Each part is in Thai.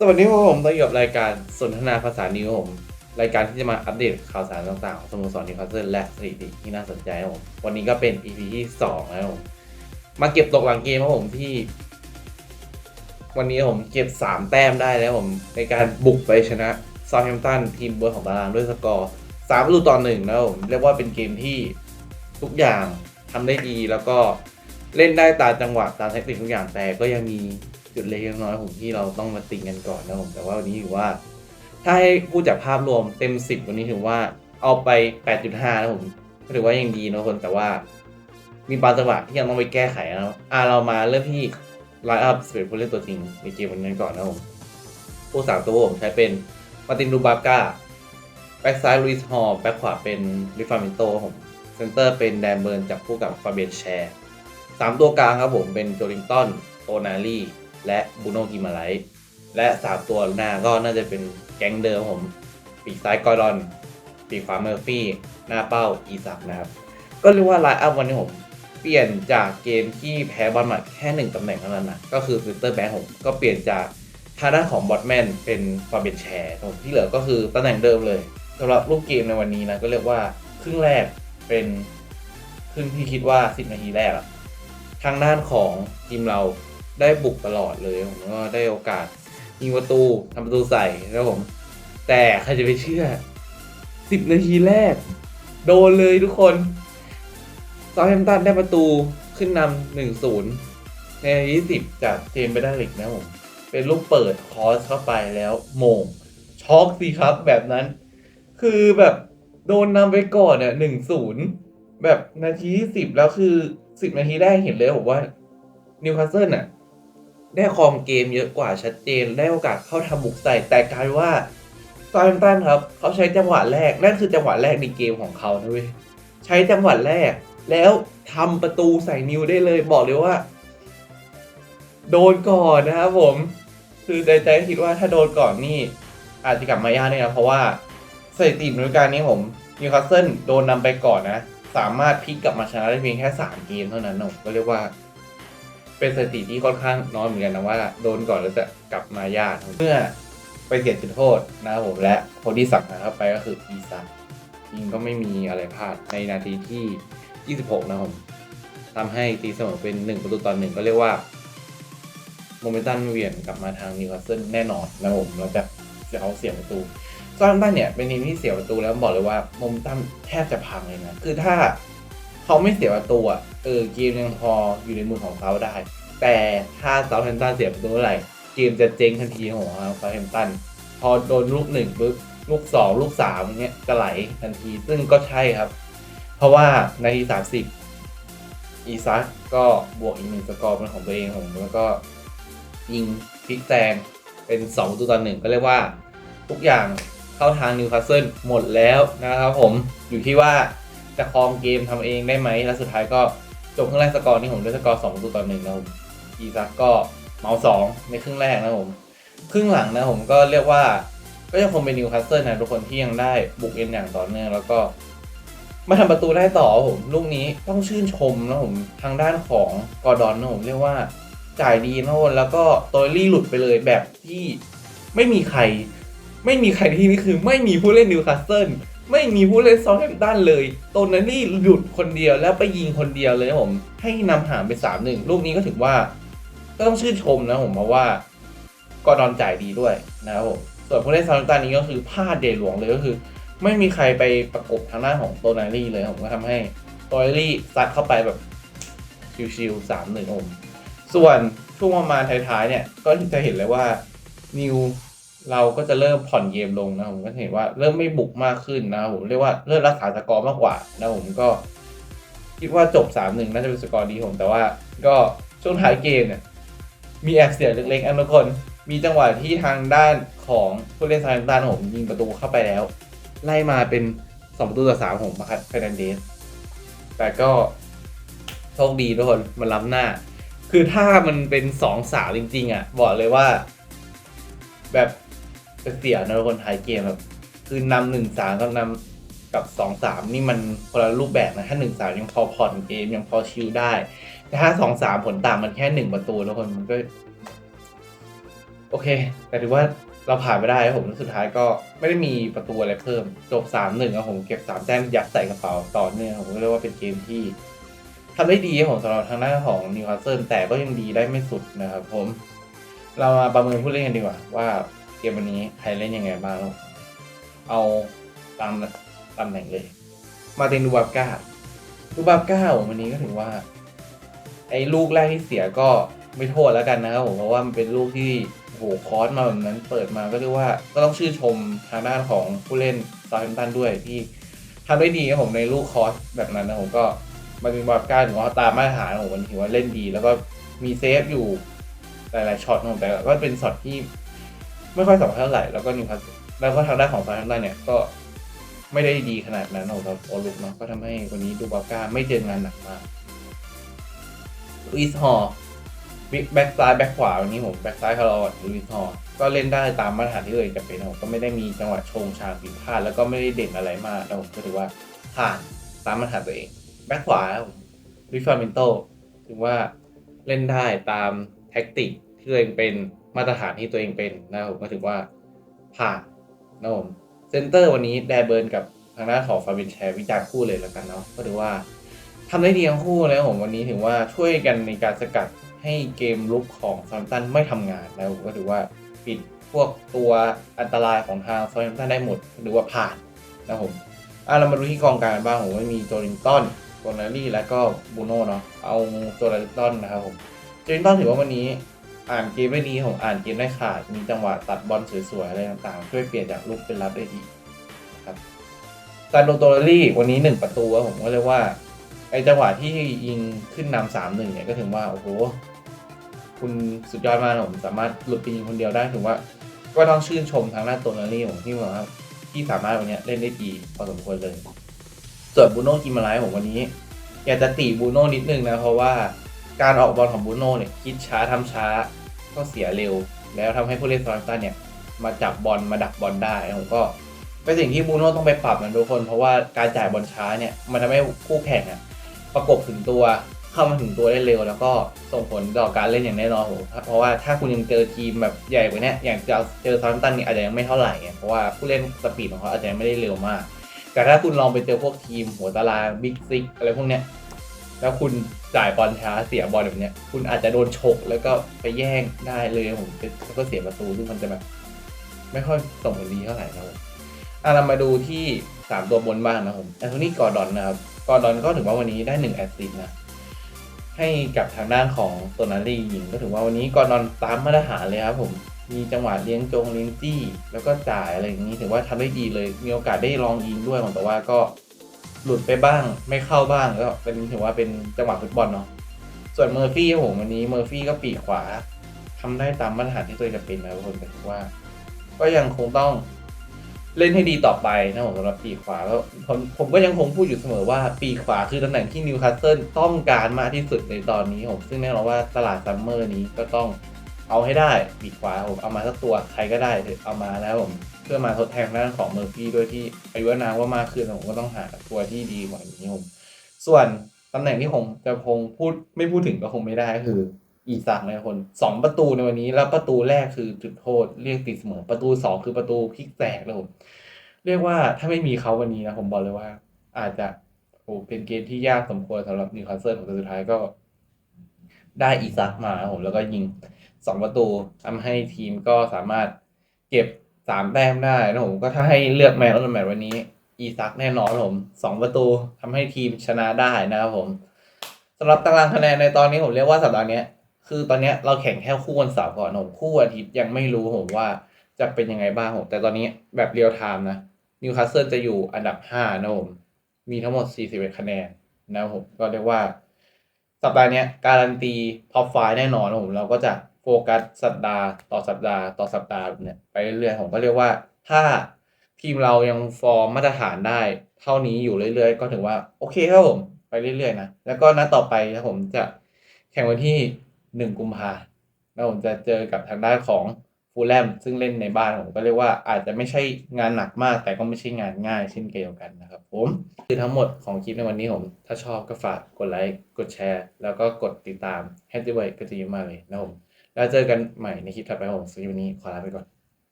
สวัสดีครับผมต้อนรับรายการสนทนาภาษานิวผม รายการที่จะมาอัปเดตข่าวสารต่างๆของสโมสรนิวคาสเซิลและสถิติที่น่าสนใจครับผม วันนี้ก็เป็น EP ที่2แล้วผมมาเก็บตกหลังเกมครับผมที่ วันนี้ผมเก็บ3แต้มได้แล้วผม ในการบุกไปชนะซา u t แฮมป์ตันทีมเบนของตารางด้วยสกอร์3ประตูต่อหนึ่งนะครับผมเรียกว่าเป็นเกมที่ทุกอย่างทำได้ดีแล้วก็เล่นได้ตามจังหวะตามเทคนิคทุกอย่างแต่ก็ยังมี จุดเล็กน้อยๆผมที่เราต้องมาติงกันก่อนนะผมแต่ว่าวันนี้ถือว่า ถ้าให้พูดจากภาพรวมเต็ม 10 วันนี้ถือว่าเอาไป 8.5 นะผมก็ถือว่ายังดีนะคนแต่ว่า มีบางจังหวะที่ยังต้องไปแก้ไขนะอะเรามาเริ่มที่ไลน์อัพสเปรดผู้เล่นตัวจริงในเกมวันนี้ก่อนนะผมผู้สามตัวผมใช้เป็นมาตินดูบาก้าแบ็กซ้ายลุยส์ฮอลแบ็กขวาเป็นริฟามินโตผมเซนเตอร์เป็นแดนเบิร์นจับคู่กับฟาเบียนแชร์สามตัวกลางครับผมเป็นโจลิงตันโตนาลี และบูโนกิมาไลท์และสามตัวหน้าก็น่าจะเป็นแก๊งเดิมผม ปีกซ้ายกอร์ดอน ปีกขวาเมอร์ฟี่ หน้าเป้าอีซักนะครับ ก็เรียกว่าไลน์อัพวันนี้ผม เปลี่ยนจากเกมที่แพ้บอลมัดแค่หนึ่งตำแหน่งเท่านั้นนะก็คือฟิลเตอร์แบ็คผมก็เปลี่ยนจากทางด้านของบอทแมนเป็นฟาเบนแชร์ผมที่เหลือก็คือตำแหน่งเดิมเลยสำหรับรูปเกมในวันนี้นะก็เรียกว่าครึ่งแรกเป็นครึ่งที่คิดว่า 10 นาทีแรกอะทางด้านของทีมเรา ได้บุกตลอดเลยผมก็ได้โอกาสยิงประตูทำประตูใส่นะครับผม แต่ใครจะไปเชื่อ10นาทีแรก โดนเลยทุกคนซาแฮมตันได้ประตูขึ้นนำหนึ่งศูนย์ในนาทีที่สิบจากเจมส์เบด้าลิกนะผม เป็นลูกเปิดคอสเข้าไปแล้วโมง ช็อกสิครับแบบนั้น คือแบบโดนนำไปก่อนเนี่ยหนึ่งศูนย์แบบนาทีที่สิบแล้วคือสิบนาทีแรกเห็นเลยผมว่านิวคาสเซิลน่ะ ได้ครองเกมเยอะกว่าชัดเจนได้โอกาสเข้าทำบุกใส่แต่กลายว่าซา u มตันครับเขาใช้จังหวะแรกนั่นคือจังหวะแรกในเกมของเขานะเว้ยใช้จังหวะแรก แล้วทำประตูใส่นิวได้เลยบอกเลยว่า โดนก่อนนะครับผม คือใจใจคิดว่าถ้าโดนก่อนนี่ อาจจะกลับมายากเลยนะเพราะว่าสถิติฤดูกาลนี้ผมนิวคาสเซิลโดนนำไปก่อนนะ สามารถพลิกกลับมาชนะได้เพียงแค่สามเกมเท่านั้นนะผมก็เรียกว่า เป็นสถิติที่ค่อนข้างน้อยเหมือนกันนะว่าโดนก่อนแล้วจะกลับมายากเมื่อไปเสียจุดโทษนะครับผมและคนที่สั่งเข้าไปก็คืออีซักยิงก็ไม่มีอะไรพลาดในนาทีที่ 26 นะครับผมทำให้ตีเสมอเป็น 1 ประตูต่อหนึ่งก็เรียกว่าโมเมนตัมเวียงกลับมาทางนิวคาสเซิลแน่นอนนะผมแล้วจากเขาเสียประตูซาร์ตันเนี่ยเป็นทีมที่เสียประตูแล้วบอกเลยว่าโมเมนตัมแทบจะพังเลยนะคือถ้า เขาไม่เสียประตูอะเออเกมยังพออยู่ในมือของเขาได้ แต่ถ้าเซาท์แฮมป์ตันเสียประตูเมื่อไหร่ เกมจะเจ๊งทันทีของเซาท์แฮมป์ตันพอโดนลูกหนึ่งปุ๊บลูกสองลูกสามเนี้ยจะไหลทันทีซึ่งก็ใช่ครับ เพราะว่านาทีสามสิบอีซักก็บวกอีกหนึ่งสกอร์เป็นของตัวเองผมแล้วก็ยิงพลิกแซงเป็น2ประตูต่อหนึ่งก็เรียกว่า ทุกอย่างเข้าทางนิวคาสเซิลหมดแล้วนะครับผมอยู่ที่ว่า จะครองเกมทำเองได้ไหม แล้วสุดท้ายก็จบครึ่งแรกสกอร์นี่ผมได้สกอร์2ประตูต่อหนึ่งนะผมอีซักก็เมาสองในครึ่งแรกนะผม ครึ่งหลังนะผมก็เรียกว่าก็ยังคงเป็นนิวคาสเซิลนะทุกคนที่ยังได้บุกเอ็นอย่างต่อเนื่องแล้วก็มาทำประตูได้ต่อผมลูกนี้ต้องชื่นชมนะผมทางด้านของกอร์ดอนนะผมเรียกว่าจ่ายดีนะผมแล้วก็โตยลี่หลุดไปเลยแบบที่ไม่มีใคร ไม่มีใครที่นี่คือไม่มีผู้เล่นนิวคาสเซิล ไม่มีผู้เล่นซอลแฮมตันเลย โตนานี่หยุดคนเดียวแล้วไปยิงคนเดียวเลยนะผม ให้นำห่างไปสามหนึ่งลูกนี้ก็ถือว่า ก็ต้องชื่นชมนะผมเพราะว่ากอดอนจ่ายดีด้วยนะครับผมส่วนผู้เล่นซาลแฮมตันนี้ก็คือพลาดเดหลวงเลยก็คือ ไม่มีใครไปประกบทางด้านของโตนานี่เลยผมก็ทำให้โตนานี่ซัดเข้าไปแบบชิวๆสามหนึ่งผมส่วนช่วงประมาณท้ายๆเนี่ยก็จะเห็นเลยว่านิว เราก็จะเริ่มผ่อนเกมลงนะผมก็เห็นว่าเริ่มไม่บุกมากขึ้นนะผมเรียกว่าเริ่มรักษาสกอร์มากกว่านะผมก็ คิดว่าจบ3-1น่าจะเป็นสกอร์ดีผมแต่ว่า ก็ช่วงท้ายเกมเนี่ยมีแอบเสียเล็กๆอันทุกคนมีจังหวะที่ทางด้านของผู้เล่นซาร์ตันผมยิงประตูเข้าไปแล้ว ไล่มาเป็น2ประตูต่อ3ของมาคัตเฟรนันเดสแต่ก็โชคดีทุกคนมันล้ำหน้า คือถ้ามันเป็นสองสาวจริง ๆ อะ บอกเลยว่า แบบ เสียนะทุกคนท้ายเกมแบบคือนำหนึ่งสามกับนำกับสองสามนี่มันคนละรูปแบบนะถ้าหนึ่งสามยังพอผ่อนเกมยังพอชิลได้ แต่ถ้าสองสามผลต่างมันแค่หนึ่งประตูแล้วคนมันก็ โอเค แต่ถือว่าเราผ่านไปได้ครับผมสุดท้ายก็ไม่ได้มีประตูอะไรเพิ่ม จบ3 1ครับผมเก็บ3แต้มยัดใส่กระเป๋าต่อเนื่องผมก็เรียกว่าเป็นเกมที่ทำได้ดีครับผมสำหรับทางด้านของนิวคาสเซิลแต่ก็ยังดีได้ไม่สุดนะครับผม เรามาประเมินผู้เล่นกันดีกว่าว่า เกมวันนี้ใครเล่นยังไงบ้างแล้วเอาตามตำแหน่งเลย มาเตินดูบาบก้าดูบาบก้าผมวันนี้ก็ถือว่า ไอ้ลูกแรกที่เสียก็ไม่โทษแล้วกันนะครับผมเพราะว่ามันเป็นลูกที่โอ้โหคอสมาแบบนั้นเปิดมาก็เรียกว่าก็ต้องชื่นชมทางด้านของผู้เล่นซา u t ตันด้วยที่ทำได้ดีครับผมในลูกคอสแบบนั้นนะผมก็มาเป็นบาบก้าถือว่าตามมาตรฐานของวันนี้ถือว่าเล่นดี แล้วก็มีเซฟอยู่หลายๆช็อตนะผมแต่ก็เป็นช็อตที่ ไม่ค่อยสำคัญเท่าไหร่แล้วก็นิวคาสแล้วก็ทางด้านของซา u t ตันเนี่ยก็ไม่ได้ดีขนาดนั้นของเราโอลุกเนาะก็ทำให้วันนี้ดูบาก้าไม่เจองานหนักมากลุยส์ฮอร์แบ็กซ้ายแบ็กขวาวันนี้ผมแบ็กซ้ายคาร์ลอดลุยส์ฮอร์ก็เล่นได้ตามมาตรฐานที่เองจะเป็นผมก็ไม่ได้มีจังหวะชงชางผิดพลาดแล้วก็ไม่ได้เด่นอะไรมากนะผมก็ถือว่าผ่านตามมาตรฐานตัวเองแบ็กขวาลิฟาร์มินโตถือว่าเล่นได้ตามแท็กติก ที่ตัวเองเป็นมาตรฐานที่ตัวเองเป็นนะผมก็ถือว่าผ่านนะผมเซนเตอร์วันนี้แดเบิร์นกับทางด้านของฟาบินแชร์วิจารณ์คู่เลยแล้วกันเนาะก็ถือว่าทำได้ดีทั้งคู่แล้วผมวันนี้ถือว่าช่วยกันในการสกัดให้เกมลุกของซ u มตันไม่ทำงานแล้วผมก็ถือว่าปิดพวกตัวอันตรายของทางซ u มตันได้หมดหรือว่าผ่านนะผมอะเรามาดูที่กองกลารบ้างผมว่ามีโจลินตันโกนารี่และก็บูโน่เนาะเอาโจลินตันนะครับผมโจลินตันถือว่าวันนี้ อ่านเกมได้ดีผมอ่านเกมได้ขาด มีจังหวะตัดบอลสวยๆอะไรต่างๆ ช่วยเปลี่ยนจากลุกเป็นรับได้ดีนะครับซานโดโตนารี่วันนี้หนึ่งประตูผมก็เรียกว่าไอจังหวะที่ยิงขึ้นนำสามหนึ่งเนี่ยก็ถือว่าโอ้โหคุณสุดยอดมากผมสามารถหลุดไปยิงคนเดียวได้ถือว่า ก็ต้องชื่นชมทางด้านตัวนารี่ของที่ว่าที่สามารถวันนี้เล่นได้ดีพอสมควรเลย ส่วนบูโน่กิมาไลผมวันนี้ อยากจะติบูโน่นิดนึงนะเพราะว่า การออกบอลของบูโน่เนี่ยคิดช้าทำช้าก็เสียเร็ว แล้วทำให้ผู้เล่นซอนตันเนี่ยมาจับบอลมาดักบอลได้ผมก็เป็นสิ่งที่บูโน่ต้องไปปรับนะทุกคน เพราะว่าการจ่ายบอลช้าเนี่ยมันทำให้คู่แข่งอะประกบถึงตัวเข้ามาถึงตัวได้เร็ว แล้วก็ส่งผลต่อการเล่นอย่างแน่นอนผมเพราะว่าถ้าคุณยังเจอทีมแบบใหญ่กว่านี้อย่างเจอซาร์ตันเนี่ยอาจจะยังไม่เท่าไหร่เพราะว่าผู้เล่นสปีดของเขาอาจจะยังไม่ได้เร็วมาก แต่ถ้าคุณลองไปเจอพวกทีมหัวตารางบิ๊กซิกอะไรพวกเนี้ย แล้วคุณจ่ายบอลช้าเสียบอลแบบเนี้ย คุณอาจจะโดนฉกแล้วก็ไปแย่งได้เลยผมแล้วก็เสียประตูซึ่งมันจะแบบไม่ค่อยส่งผลดีเท่าไหร่นะครับอะเรามาดูที่3ตัวบนบ้างนะผมแอนโทนีกอร์ดอนนะครับกอร์ดอนก็ถือว่าวันนี้ได้1แอสซิสต์นะให้กับทางด้านของตัวนารียิงก็ถือว่าวันนี้กอร์ดอนตามมาตรฐานเลยครับผมมีจังหวะเลี้ยงจงเลี้ยงจี้ แล้วก็จ่ายอะไรอย่างนี้ถือว่าทำได้ดีเลย มีโอกาสได้ลองยิงด้วยแต่ว่าก็ หลุดไปบ้างไม่เข้าบ้างก็เป็นถือว่าเป็นจังหวะฟุตบอลเนาะส่วนเมอร์ฟี่ครับผมวันนี้เมอร์ฟี่ก็ปีกขวาทำได้ตามมาตรฐานที่ตัวเองจะเป็นนะทุกคนแต่ถือว่า ก็ยังคงต้องเล่นให้ดีต่อไปนะผมสำหรับปีกขวาแล้วผมผมก็ยังคงพูดอยู่เสมอว่าปีกขวาคือตำแหน่งที่นิวคาสเซิลต้องการมากที่สุดในตอนนี้ผมซึ่งแน่นอนว่าตลาดซัมเมอร์นี้ก็ต้อง เอาให้ได้ปีกขวาผมเอามาสักตัวใครก็ได้เอามาแล้วผมเพื่อมาทดแทนด้านของเมอร์ฟี่ด้วยที่อายุอานว่ามากขึ้นผมก็ต้องหาตัวที่ดีกว่านี้ผมส่วนตำแหน่งที่ผมจะคงพูดไม่พูดถึงก็คงไม่ได้คืออีซักนะคนสองประตูในวันนี้ แล้วประตูแรกคือจุดโทษ เรียกติดเสมอประตูสองคือประตูพลิกแตกนะผมเรียกว่าถ้าไม่มีเขาวันนี้นะผมบอกเลยว่า อาจจะโอ้เป็นเกมที่ยากสมควรสำหรับนิวคาสเซิลแต่สุดท้ายก็ ได้อีซักมาผมแล้วก็ยิงสองประตูทำให้ทีมก็สามารถเก็บสามแต้มได้นะผมก็ถ้าให้เลือกแมนออฟแมตวันนี้ อีซักแน่นอนผมสองประตูทำให้ทีมชนะได้นะครับผมสำหรับตารางคะแนนในตอนนี้ผมเรียกว่าสัปดาห์นี้คือตอนนี้เราแข่งแค่คู่วันเสาร์ก่อนผมคู่อาทิตย์ยังไม่รู้ผมว่าจะเป็นยังไงบ้างผมแต่ตอนนี้แบบเรียลไทม์นะนิวคาสเซิลจะอยู่อันดับ5นะผมมีทั้งหมด41คะแนนนะผมก็เรียกว่า สัปดาห์นี้การันตีท็อปไฟแน่นอนนะผมเราก็จะโฟกัสสัปดาห์ต่อสัปดาห์ต่อสัปดาห์เนี่ยไปเรื่อยๆผมก็เรียกว่าถ้าทีมเรายังฟอร์มมาตรฐานได้ เท่านี้อยู่เรื่อยๆ ก็ถือว่าโอเคครับผมไปเรื่อยๆนะแล้วก็นัดต่อไปผมจะแข่งวันที่หนึ่งกุมภาแล้วผมจะเจอกับทางด้านของ ฟูลแลมซึ่งเล่นในบ้านผมก็เรียกว่าอาจจะไม่ใช่งานหนักมาก แต่ก็ไม่ใช่งานง่ายเช่นเดียวกันนะครับผมคือทั้งหมดของคลิปในวันนี้ผม ถ้าชอบก็ฝากกดไลค์กดแชร์ แล้วก็กดติดตามให้ด้วยก็จะเยอะมากเลยนะผมแล้วเจอกันใหม่ในคลิปถัดไปผมสำหรับวันนี้ขอลาไปก่อน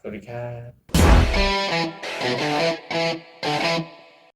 สวัสดีครับ